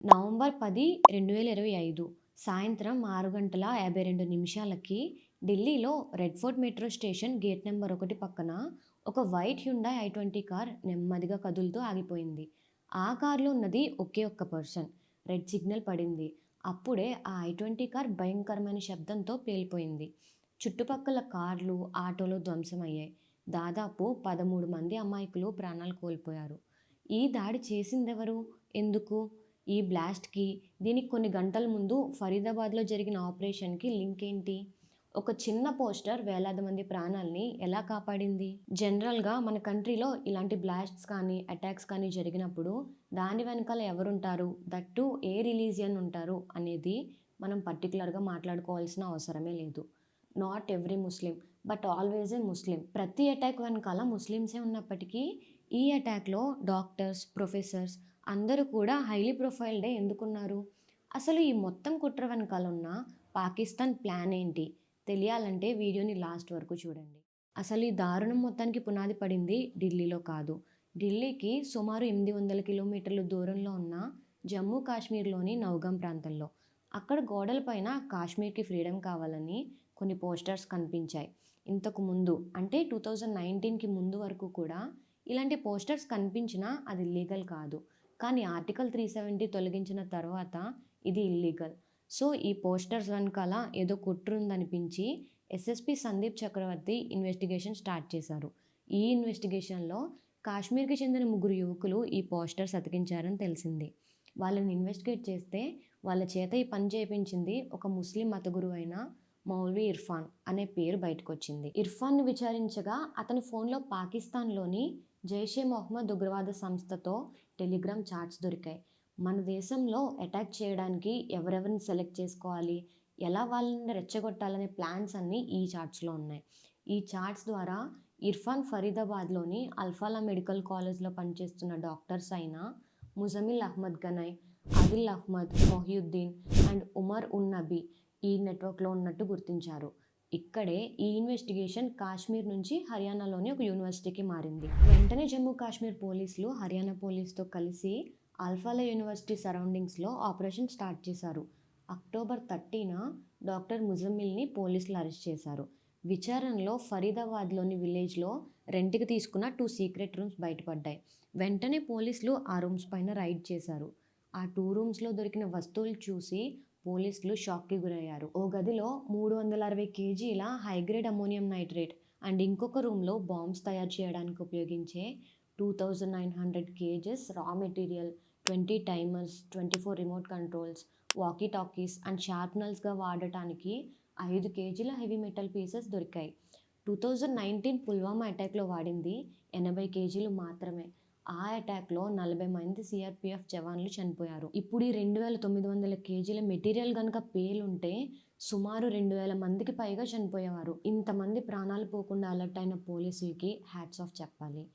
November పది రెండు వేల ఇరవై ఐదు సాయంత్రం ఆరు గంటల యాభై రెండు నిమిషాలకి ఢిల్లీలో Red Fort metro station gate number ఒకటి పక్కన ఒక white Hyundai I twenty car నెమ్మదిగా కదులుతూ ఆగిపోయింది. ఆ కార్లో ఉన్నది ఒకే ఒక్క పర్సన్. రెడ్ సిగ్నల్ పడింది. అప్పుడే ఆ ఐ ట్వంటీ కార్ భయంకరమైన శబ్దంతో పేలిపోయింది. చుట్టుపక్కల కార్లు ఆటోలు ధ్వంసమయ్యాయి. దాదాపు పదమూడు మంది అమాయకులు ప్రాణాలు కోల్పోయారు. ఈ దాడి చేసిందెవరు? ఎందుకు? ఈ బ్లాస్ట్కి దీనికి కొన్ని గంటల ముందు ఫరీదాబాద్లో జరిగిన ఆపరేషన్కి లింక్ ఏంటి? ఒక చిన్న పోస్టర్ వేలాది మంది ప్రాణాల్ని ఎలా కాపాడింది? జనరల్గా మన కంట్రీలో ఇలాంటి బ్లాస్ట్స్ కానీ అటాక్స్ కానీ జరిగినప్పుడు దాని వెనకాల ఎవరుంటారు? దట్టు ఏ రిలీజియన్ ఉంటారు? అనేది మనం పర్టికులర్గా మాట్లాడుకోవాల్సిన అవసరమే లేదు. Not every Muslim but always a Muslim. ప్రతి అటాక్ వెనకాల ముస్లిమ్సే ఉన్నప్పటికీ ఈ అటాక్లో డాక్టర్స్ ప్రొఫెసర్స్ అందరూ కూడా హైలీ ప్రొఫైల్ డే ఎందుకున్నారు? అసలు ఈ మొత్తం కుట్ర వెనకాల ఉన్న పాకిస్తాన్ ప్లాన్ ఏంటి? తెలియాలంటే వీడియోని లాస్ట్ వరకు చూడండి. అసలు ఈ దారుణం మొత్తానికి పునాది పడింది ఢిల్లీలో కాదు. ఢిల్లీకి సుమారు ఎనిమిది వందల కిలోమీటర్ల దూరంలో ఉన్న జమ్మూ కాశ్మీర్లోని నౌగాం ప్రాంతంలో. అక్కడ గోడలపైన కాశ్మీర్కి ఫ్రీడమ్ కావాలని కొన్ని పోస్టర్స్ కనిపించాయి. ఇంతకు ముందు అంటే టూ థౌజండ్ నైన్టీన్కి ముందు వరకు కూడా ఇలాంటి పోస్టర్స్ కనిపించినా అది లీగల్ కాదు. కానీ ఆర్టికల్ త్రీ సెవెంటీ తొలగించిన తర్వాత ఇది ఇల్లీగల్. సో ఈ పోస్టర్స్ వెనకాల ఏదో కుట్రుందనిపించి SSP Sandeep Chakravarthy investigation start చేశారు. ఈ ఇన్వెస్టిగేషన్లో కాశ్మీర్కి చెందిన ముగ్గురు యువకులు ఈ పోస్టర్స్ అతికించారని తెలిసింది. వాళ్ళని ఇన్వెస్టిగేట్ చేస్తే వాళ్ళ చేత ఈ పని చేయించింది ఒక ముస్లిం మత గురువు అయిన మౌల్వీ ఇర్ఫాన్ అనే పేరు బయటకు వచ్చింది ఇర్ఫాన్ని విచారించగా అతని ఫోన్లో పాకిస్తాన్లోని జైషే మొహమ్మద్ ఉగ్రవాద సంస్థతో టెలిగ్రామ్ చాట్స్ దొరికాయి. మన దేశంలో అటాక్ చేయడానికి ఎవరెవరిని సెలెక్ట్ చేసుకోవాలి? ఎలా వాళ్ళని రెచ్చగొట్టాలనే ప్లాన్స్ అన్నీ ఈ చార్ట్స్లో ఉన్నాయి. ఈ చార్ట్స్ ద్వారా ఇర్ఫాన్ ఫరీదాబాద్లోని అల్ఫాలా మెడికల్ కాలేజ్లో పనిచేస్తున్న డాక్టర్స్ అయిన ముజమిల్ అహ్మద్ గనై ఆదిల్ అహ్మద్ మొహియుద్దీన్ అండ్ ఉమర్ ఉన్ నబీ ఈ నెట్వర్క్లో ఉన్నట్టు గుర్తించారు. ఇక్కడే ఈ ఇన్వెస్టిగేషన్ కాశ్మీర్ నుంచి హర్యానాలోని ఒక యూనివర్సిటీకి మారింది. వెంటనే జమ్మూ కాశ్మీర్ పోలీసులు హర్యానా పోలీస్తో కలిసి ఆల్ఫాలా యూనివర్సిటీ సరౌండింగ్స్లో ఆపరేషన్ స్టార్ట్ చేశారు. అక్టోబర్ థర్టీన డాక్టర్ ముజమ్మిల్ని పోలీసులు అరెస్ట్ చేశారు. విచారణలో ఫరీదాబాద్లోని విలేజ్లో రెంట్కి తీసుకున్న టూ సీక్రెట్ రూమ్స్ బయటపడ్డాయి. వెంటనే పోలీసులు ఆ రూమ్స్ పైన రైడ్ చేశారు. ఆ టూ రూమ్స్లో దొరికిన వస్తువులు చూసి పోలీసులు షాక్కి గురయ్యారు. ఓ గదిలో మూడు వందల అరవై కేజీల హైగ్రేడ్ అమోనియం నైట్రేట్ అండ్ ఇంకొక రూమ్లో బాంబ్స్ తయారు చేయడానికి ఉపయోగించే two thousand nine hundred kgs raw material twenty timers twenty four remote controls walkie talkies and షార్ప్నల్స్గా వాడటానికి ఐదు కేజీల హెవీ మెటల్ పీసెస్ దొరికాయి. టూ థౌజండ్ నైన్టీన్ పుల్వామా అటాక్లో వాడింది ఎనభై కేజీలు మాత్రమే. ఆ అటాక్లో నలభై మంది సిఆర్పిఎఫ్ జవాన్లు చనిపోయారు. ఇప్పుడు ఈ రెండు వేల తొమ్మిది వందల కేజీల మెటీరియల్ కనుక పేలుంటే సుమారు రెండు వేల మందికి పైగా చనిపోయేవారు. ఇంతమంది ప్రాణాలు పోకుండా అలర్ట్ అయిన పోలీసులకి హ్యాట్స్ ఆఫ్ చెప్పాలి.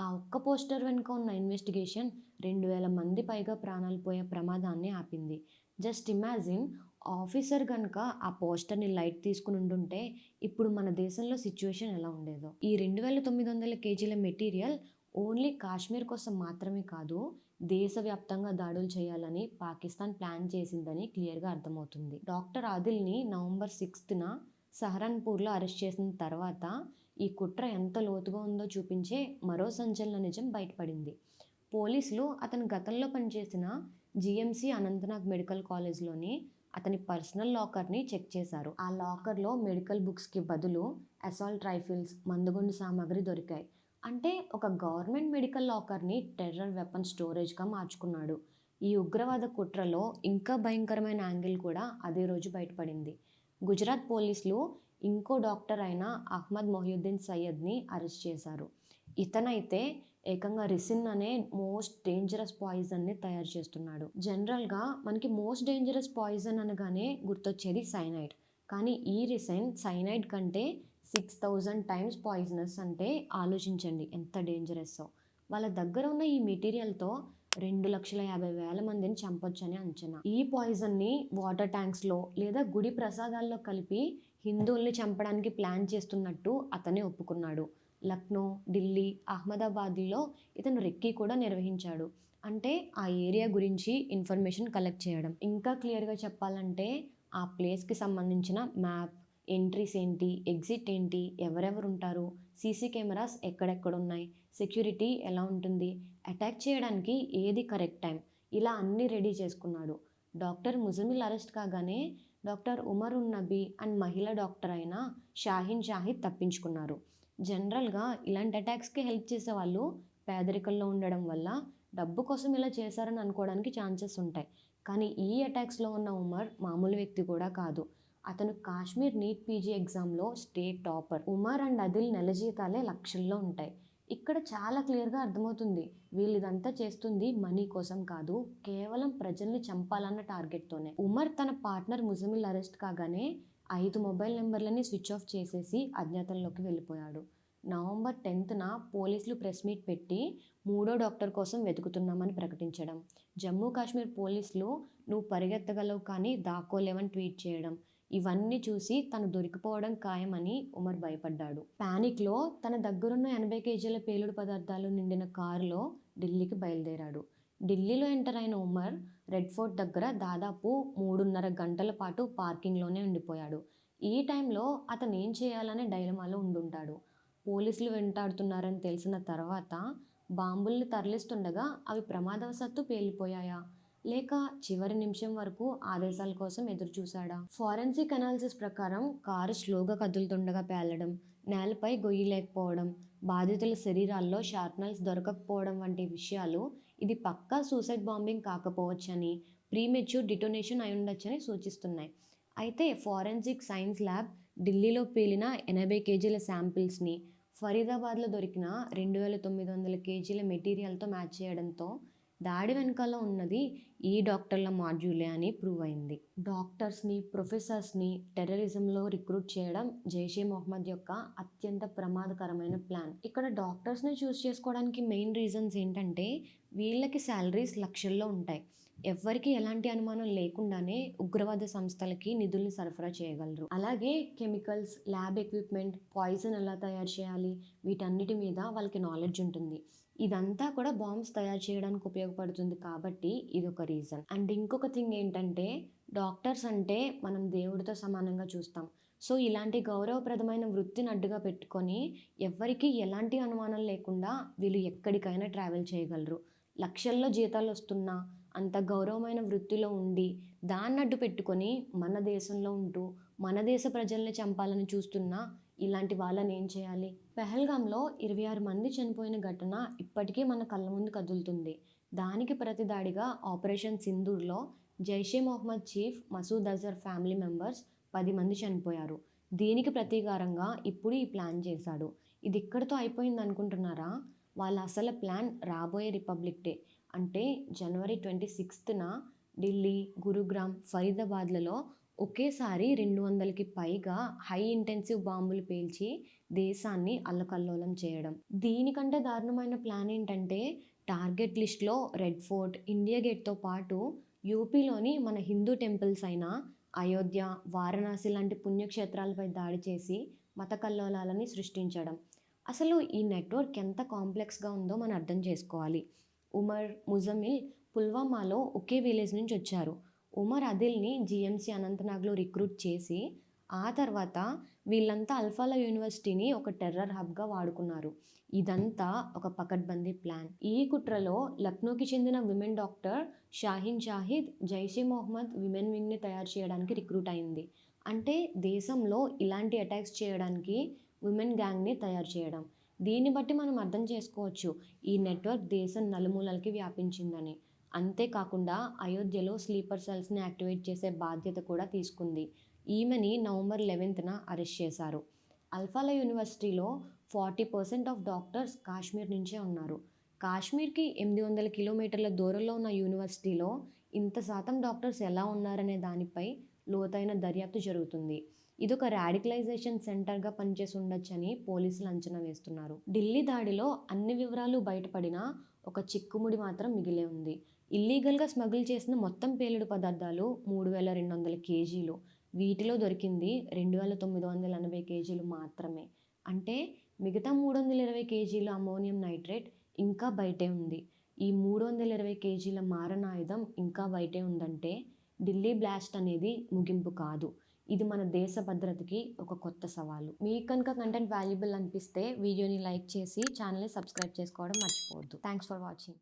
ఆ ఒక్క పోస్టర్ వెనుక ఉన్న ఇన్వెస్టిగేషన్ రెండు వేల మంది పైగా ప్రాణాలు పోయే ప్రమాదాన్ని ఆపింది. జస్ట్ ఇమాజిన్ ఆఫీసర్ కనుక ఆ పోస్టర్ని లైట్ తీసుకుని ఉండుంటే ఇప్పుడు మన దేశంలో సిచ్యువేషన్ ఎలా ఉండేదో. ఈ రెండు వేల తొమ్మిది వందల కేజీల మెటీరియల్ ఓన్లీ కాశ్మీర్ కోసం మాత్రమే కాదు దేశవ్యాప్తంగా దాడులు చేయాలని పాకిస్తాన్ ప్లాన్ చేసిందని క్లియర్గా అర్థమవుతుంది. డాక్టర్ ఆదిల్ని నవంబర్ సిక్స్త్న సహరన్పూర్లో అరెస్ట్ చేసిన తర్వాత ఈ కుట్ర ఎంత లోతుగా ఉందో చూపించే మరో సంచలన నిజం బయటపడింది. పోలీసులు అతను గతంలో పనిచేసిన జిఎంసి అనంతనాగ్ మెడికల్ కాలేజ్లోని అతని పర్సనల్ లాకర్ని చెక్ చేశారు. ఆ లాకర్లో మెడికల్ బుక్స్కి బదులు అసాల్ట్ రైఫిల్స్ మందుగుండు సామాగ్రి దొరికాయి. అంటే ఒక గవర్నమెంట్ మెడికల్ లాకర్ని టెర్రర్ వెపన్ స్టోరేజ్గా మార్చుకున్నాడు. ఈ ఉగ్రవాద కుట్రలో ఇంకా భయంకరమైన యాంగిల్ కూడా అదే రోజు బయటపడింది. గుజరాత్ పోలీసులు ఇంకో డాక్టర్ అయిన అహ్మద్ మొహియుద్దీన్ సయ్యద్ని అరెస్ట్ చేశారు. ఇతనైతే ఏకంగా రిసిన్ అనే మోస్ట్ డేంజరస్ పాయిజన్ని తయారు చేస్తున్నాడు. జనరల్గా మనకి మోస్ట్ డేంజరస్ పాయిజన్ అనగానే గుర్తొచ్చేది సైనైడ్. కానీ ఈ రిసైన్ సైనైడ్ కంటే సిక్స్ థౌజండ్ టైమ్స్ పాయిజనస్ అంటే ఆలోచించండి ఎంత డేంజరస్సో. వాళ్ళ దగ్గర ఉన్న ఈ మెటీరియల్తో రెండు లక్షల యాభై వేల మందిని చంపొచ్చని అంచనా. ఈ పాయిజన్ని వాటర్ ట్యాంక్స్లో లేదా గుడి ప్రసాదాల్లో కలిపి హిందువుల్ని చంపడానికి ప్లాన్ చేస్తున్నట్టు అతనే ఒప్పుకున్నాడు. లక్నో ఢిల్లీ అహ్మదాబాద్లో ఇతను రెక్కీ కూడా నిర్వహించాడు. అంటే ఆ ఏరియా గురించి ఇన్ఫర్మేషన్ కలెక్ట్ చేయడం. ఇంకా క్లియర్గా చెప్పాలంటే ఆ ప్లేస్కి సంబంధించిన మ్యాప్ ఎంట్రీస్ ఏంటి? ఎగ్జిట్ ఏంటి? ఎవరెవరు ఉంటారు? సీసీ కెమెరాస్ ఎక్కడెక్కడ ఉన్నాయి సెక్యూరిటీ ఎలా ఉంటుంది? అటాక్ చేయడానికి ఏది కరెక్ట్ టైం? ఇలా అన్నీ రెడీ చేసుకున్నాడు. డాక్టర్ ముజమిల్ అరెస్ట్ కాగానే డాక్టర్ ఉమర్ ఉన్ నబీ అండ్ మహిళ డాక్టర్ అయిన షాహిన్ షాహిద్ తప్పించుకున్నారు. జనరల్గా ఇలాంటి అటాక్స్కి హెల్ప్ చేసే వాళ్ళు పేదరికంలో ఉండడం వల్ల డబ్బు కోసం ఇలా చేశారని అనుకోవడానికి ఛాన్సెస్ ఉంటాయి. కానీ ఈ అటాక్స్లో ఉన్న ఉమర్ మామూలు వ్యక్తి కూడా కాదు. అతను కాశ్మీర్ నీట్ పీజీ ఎగ్జామ్లో state topper. Umar and Adil నెల జీతాలే లక్షల్లో ఉంటాయి. ఇక్కడ చాలా క్లియర్గా అర్థమవుతుంది. వీళ్ళు ఇదంతా చేస్తుంది మనీ కోసం కాదు కేవలం ప్రజల్ని చంపాలన్న టార్గెట్తోనే. ఉమర్ తన పార్ట్నర్ ముజమిల్ అరెస్ట్ కాగానే ఐదు మొబైల్ నెంబర్లని స్విచ్ ఆఫ్ చేసేసి అజ్ఞాతంలోకి వెళ్ళిపోయాడు. నవంబర్ టెన్త్న పోలీసులు ప్రెస్ మీట్ పెట్టి మూడో డాక్టర్ కోసం వెతుకుతున్నామని ప్రకటించడం. జమ్మూ కాశ్మీర్ పోలీసులు నువ్వు పరిగెత్తగలవు కానీ దాక్కోలేవని ట్వీట్ చేయడం. ఇవన్నీ చూసి తను దొరికిపోవడం ఖాయమని ఉమర్ భయపడ్డాడు. ప్యానిక్లో తన దగ్గరున్న ఎనభై కేజీల పేలుడు పదార్థాలు నిండిన కారులో ఢిల్లీకి బయలుదేరాడు. ఢిల్లీలో ఎంటర్ అయిన ఉమర్ రెడ్ ఫోర్ట్ దగ్గర దాదాపు మూడున్నర గంటల పాటు పార్కింగ్లోనే ఉండిపోయాడు. ఈ టైంలో అతను ఏం చేయాలనే డైలమాలో ఉండుంటాడు. పోలీసులు వెంటాడుతున్నారని తెలిసిన తర్వాత బాంబుల్ని తరలిస్తుండగా అవి ప్రమాదవశాత్తు పేలిపోయాయా? లేక చివరి నిమిషం వరకు ఆదేశాల కోసం ఎదురు చూశాడా? ఫారెన్సిక్ అనాలిసిస్ ప్రకారం కారు స్లోగా కదులుతుండగా పేలడం నేలపై గొయ్యి లేకపోవడం బాధితుల శరీరాల్లో షార్ప్నల్స్ దొరకకపోవడం వంటి విషయాలు ఇది పక్కా సూసైడ్ బాంబింగ్ కాకపోవచ్చని ప్రీమెచ్యూర్ డిటోనేషన్ అయి ఉండొచ్చని సూచిస్తున్నాయి. అయితే ఫారెన్సిక్ సైన్స్ ల్యాబ్ ఢిల్లీలో పేలిన ఎనభై కేజీల శాంపిల్స్ని ఫరీదాబాద్లో దొరికిన రెండు వేల తొమ్మిది వందల కేజీల మెటీరియల్తో మ్యాచ్ చేయడంతో దాడి వెనకాల ఉన్నది ఈ డాక్టర్ల మాడ్యూలే అని ప్రూవ్ అయింది. డాక్టర్స్ని ప్రొఫెసర్స్ని టెర్రరిజంలో రిక్రూట్ చేయడం జైషే మొహమ్మద్ యొక్క అత్యంత ప్రమాదకరమైన ప్లాన్. ఇక్కడ డాక్టర్స్ని చూస్ చేసుకోవడానికి మెయిన్ రీజన్స్ ఏంటంటే వీళ్ళకి శాలరీస్ లక్షల్లో ఉంటాయి. ఎవ్వరికి ఎలాంటి అనుమానం లేకుండానే ఉగ్రవాద సంస్థలకి నిధుల్ని సరఫరా చేయగలరు. అలాగే కెమికల్స్ ల్యాబ్ ఎక్విప్మెంట్ పాయిజన్ ఎలా తయారు చేయాలి? వీటన్నిటి మీద వాళ్ళకి నాలెడ్జ్ ఉంటుంది. ఇదంతా కూడా బాంబ్స్ తయారు చేయడానికి ఉపయోగపడుతుంది కాబట్టి ఇది ఒక రీజన్. అండ్ ఇంకొక థింగ్ ఏంటంటే డాక్టర్స్ అంటే మనం దేవుడితో సమానంగా చూస్తాం. సో ఇలాంటి గౌరవప్రదమైన వృత్తిని అడ్డుగా పెట్టుకొని ఎవ్వరికీ ఎలాంటి అనుమానం లేకుండా వీళ్ళు ఎక్కడికైనా ట్రావెల్ చేయగలరు. లక్షల్లో జీతాలు వస్తున్నా అంత గౌరవమైన వృత్తిలో ఉండి దాన్ని అడ్డు పెట్టుకొని మన దేశంలో ఉంటూ మన దేశ ప్రజల్ని చంపాలని చూస్తున్నా ఇలాంటి వాళ్ళని ఏం చేయాలి? పెహల్గాంలో ఇరవై ఆరు మంది చనిపోయిన ఘటన ఇప్పటికీ మన కళ్ళ ముందు కదులుతుంది. దానికి ప్రతిదాడిగా operation సింధూర్లో Jaishe Mohammed chief Masood Azhar family members పది మంది చనిపోయారు. దీనికి ప్రతీకారంగా ఇప్పుడు ఈ ప్లాన్ చేశాడు. ఇది ఇక్కడితో అయిపోయింది అనుకుంటున్నారా వాళ్ళ అసలు ప్లాన్ రాబోయే రిపబ్లిక్ డే. అంటే జనవరి ట్వంటీ సిక్స్త్న ఢిల్లీ గురుగ్రామ్ ఫరీదాబాద్లలో ఒకేసారి రెండు వందలకి పైగా హై ఇంటెన్సివ్ బాంబులు పేల్చి దేశాన్ని అల్లకల్లోలం చేయడం. దీనికంటే దారుణమైన ప్లాన్ ఏంటంటే టార్గెట్ లిస్ట్లో రెడ్ ఫోర్ట్ ఇండియా గేట్తో పాటు యూపీలోని మన హిందూ టెంపుల్స్ అయిన అయోధ్య వారణాసి లాంటి పుణ్యక్షేత్రాలపై దాడి చేసి మత కల్లోలాలని సృష్టించడం. అసలు ఈ నెట్వర్క్ ఎంత కాంప్లెక్స్గా ఉందో మనం అర్థం చేసుకోవాలి. ఉమర్ ముజమిల్ పుల్వామాలో ఒకే విలేజ్ నుంచి వచ్చారు. ఉమర్ అదిల్ని జిఎంసి అనంతనాగ్లో రిక్రూట్ చేసి ఆ తర్వాత వీళ్ళంతా అల్ఫాలా యూనివర్సిటీని ఒక టెర్రర్ హబ్గా వాడుకున్నారు. ఇదంతా ఒక పకడ్బందీ ప్లాన్. ఈ కుట్రలో లక్నోకి చెందిన women doctor Shaheen Shahid Jaishe Mohammed women వింగ్ని తయారు చేయడానికి రిక్రూట్ అయింది. అంటే దేశంలో ఇలాంటి అటాక్స్ చేయడానికి విమెన్ గ్యాంగ్ని తయారు చేయడం. దీన్ని బట్టి మనం అర్థం చేసుకోవచ్చు. ఈ నెట్వర్క్ దేశం నలుమూలలకి వ్యాపించిందని. అంతేకాకుండా అయోధ్యలో స్లీపర్ సెల్స్ని యాక్టివేట్ చేసే బాధ్యత కూడా తీసుకుంది. ఈమెని నవంబర్ లెవెన్త్న అరెస్ట్ చేశారు. అల్ఫాలా యూనివర్సిటీలో forty percent of doctors Kashmir నుంచే ఉన్నారు. కాశ్మీర్కి ఎనిమిది వందల కిలోమీటర్ల దూరంలో ఉన్న యూనివర్సిటీలో ఇంత శాతం డాక్టర్స్ ఎలా ఉన్నారనే దానిపై లోతైన దర్యాప్తు జరుగుతుంది. ఇదొక రాడికలైజేషన్ సెంటర్గా పనిచేసి ఉండొచ్చని పోలీసులు అంచనా వేస్తున్నారు. ఢిల్లీ దాడిలో అన్ని వివరాలు బయటపడినా ఒక చిక్కుముడి మాత్రం మిగిలే ఉంది. ఇల్లీగల్గా స్మగుల్ చేసిన మొత్తం పేలుడు పదార్థాలు మూడు వేల రెండు వందల కేజీలు. వీటిలో దొరికింది రెండు వేల తొమ్మిది వందల ఎనభై కేజీలు మాత్రమే. అంటే మిగతా మూడు వందల ఇరవై కేజీల అమోనియం నైట్రేట్ ఇంకా బయటే ఉంది. ఈ మూడు వందల ఇరవై కేజీల మారణాయుధం ఇంకా బయటే ఉందంటే ఢిల్లీ బ్లాస్ట్ అనేది ముగింపు కాదు. ఇది మన దేశ భద్రతకి ఒక కొత్త సవాలు. మీకు కనుక కంటెంట్ వాల్యుబుల్ అనిపిస్తే వీడియోని లైక్ చేసి ఛానల్ని సబ్స్క్రైబ్ చేసుకోవడం మర్చిపోవద్దు. Thanks for watching